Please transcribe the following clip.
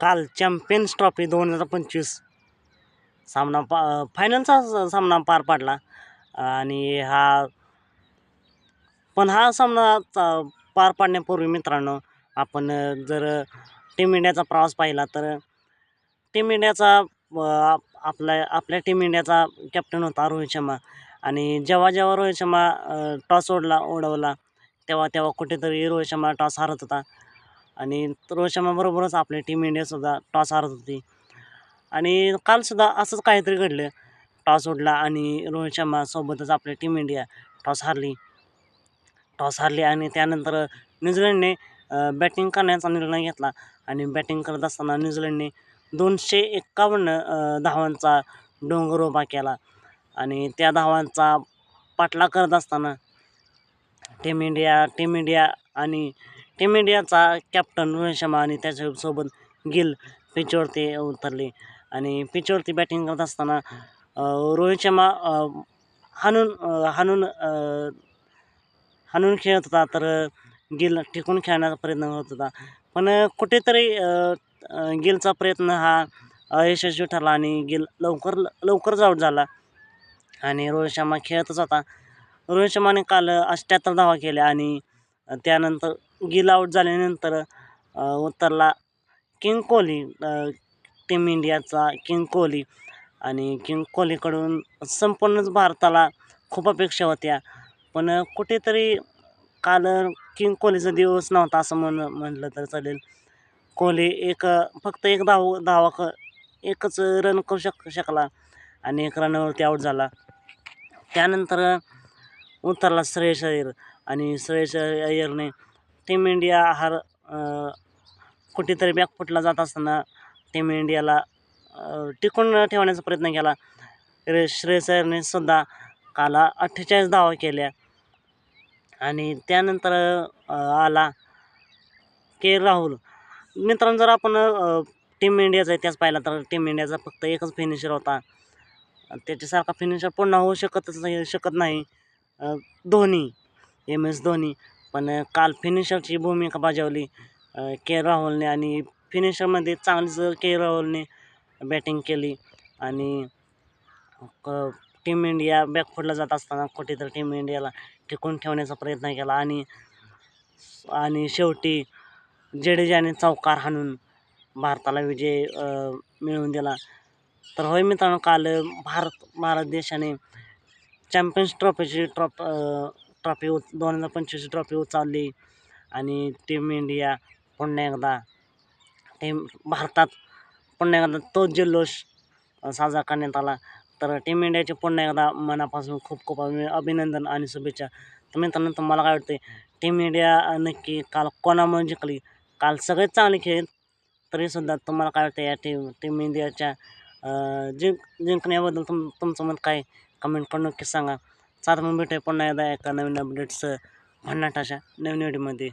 काल champions trophy दोन हजार पंचवीस. सामना पा फायनलचा सामना पार पाडला. आणि हा पण हा सामना चा- पार पाडण्यापूर्वी मित्रांनो आपण जर टीम इंडियाचा प्रवास पाहिला तर टीम इंडियाचा आपल्या आपल्या टीम इंडियाचा कॅप्टन होता रोहित शर्मा. आणि जेव्हा जेव्हा रोहित शर्मा टॉस ओढला ओढवला तेव्हा तेव्हा कुठेतरी रोहित शर्मा टॉस हारत होता. आणि रोहित शर्माबरोबरच आपली टीम इंडियासुद्धा टॉस हारत होती. आणि कालसुद्धा असंच काहीतरी घडलं. टॉस उडला आणि रोहित शर्मासोबतच आपली टीम इंडिया टॉस हारली. टॉस हारली आणि त्यानंतर न्यूझीलंडने बॅटिंग करण्याचा निर्णय घेतला. आणि बॅटिंग करत असताना न्यूझीलंडने दोनशे एक्कावन्न धावांचा डोंगर उभा केला. आणि त्या धावांचा पाठलाग करत असताना team India team India team team इंडियाचा कॅप्टन रोहित शर्मा आणि त्याच्यासोबत गिल पिचवरती उतरले. आणि पिचवरती बॅटिंग करत असताना रोहित शर्मा हाणून हाणून हाणून खेळत होता तर गिल टिकून खेळण्याचा प्रयत्न करत होता. पण कुठेतरी गिलचा प्रयत्न हा अयशस्वी ठरला आणि गिल लवकर लवकरच आऊट झाला. आणि रोहित शर्मा खेळतच होता. रोहित शर्माने काल अष्ट्याहत्तर धावा केल्या आणि त्यानंतर गिल आऊट झाल्यानंतर उतरला किंग कोहली टीम इंडियाचा किंग कोहली आणि किंग कोहलीकडून संपूर्णच भारताला खूप अपेक्षा होत्या. पण कुठेतरी काल किंग कोहलीचा दिवस नव्हता असं म्हण म्हटलं तर चालेल. कोहली एक फक्त एक धाव धावा क एकच रन करू शक शकला आणि एक रनवरती आऊट झाला. त्यानंतर उतरला श्रेयस अय्यर आणि श्रेयस अय्यरने टीम इंडिया हार कुठेतरी बॅकफुटला जात असताना टीम इंडियाला टिकून ठेवण्याचा प्रयत्न केला. रे श्रेयस सुद्धा काला अठ्ठेचाळीस धावा केल्या. आणि त्यानंतर आला के. राहुल. मित्रांनो जर आपण टीम इंडियाचा इतिहास पाहिला तर टीम इंडियाचा फक्त एकच फिनिशर होता. त्याच्यासारखा फिनिशर पुन्हा होऊ शकतच नाही शकत नाही धोनी एम एस धोनी. पण काल फिनिशरची भूमिका बजावली के राहुलने आणि फिनिशरमध्ये चांगलीच के राहुलने बॅटिंग केली आणि क टीम इंडिया बॅकफुटला जात असताना कुठेतरी टीम इंडियाला टिकून ठेवण्याचा प्रयत्न केला आणि आणि शेवटी जडेजाने चौकार हाणून भारताला विजय मिळवून दिला. तर होय मित्रांनो काल भारत भारत देशाने चॅम्पियन्स ट्रॉफीची ट्रॉप ट्रॉफी उच दोन हजार पंचवीसची ट्रॉफी उचलली. आणि टीम इंडिया पुन्हा एकदा टीम भारतात पुन्हा एकदा तोच जल्लोष साजरा करण्यात आला. तर टीम इंडियाचे पुन्हा एकदा मनापासून खूप खूप अभिनंदन आणि शुभेच्छा. तर मित्रांनो तुम्हाला काय वाटते टीम इंडिया नक्की काल कोणामुळे जिंकली? काल सगळेच चांगले खेळ तरीसुद्धा तुम्हाला काय वाटतं या टीम टीम इंडियाच्या जिंक जिंकण्याबद्दल तुम तुमचं मत काय? कमेंट करून नक्की सांगा. चालतं मग भेटूया पुन्हा एकदा एका नवीन अपडेट्स भन्नाट अशा नवीन व्हिडिओमध्ये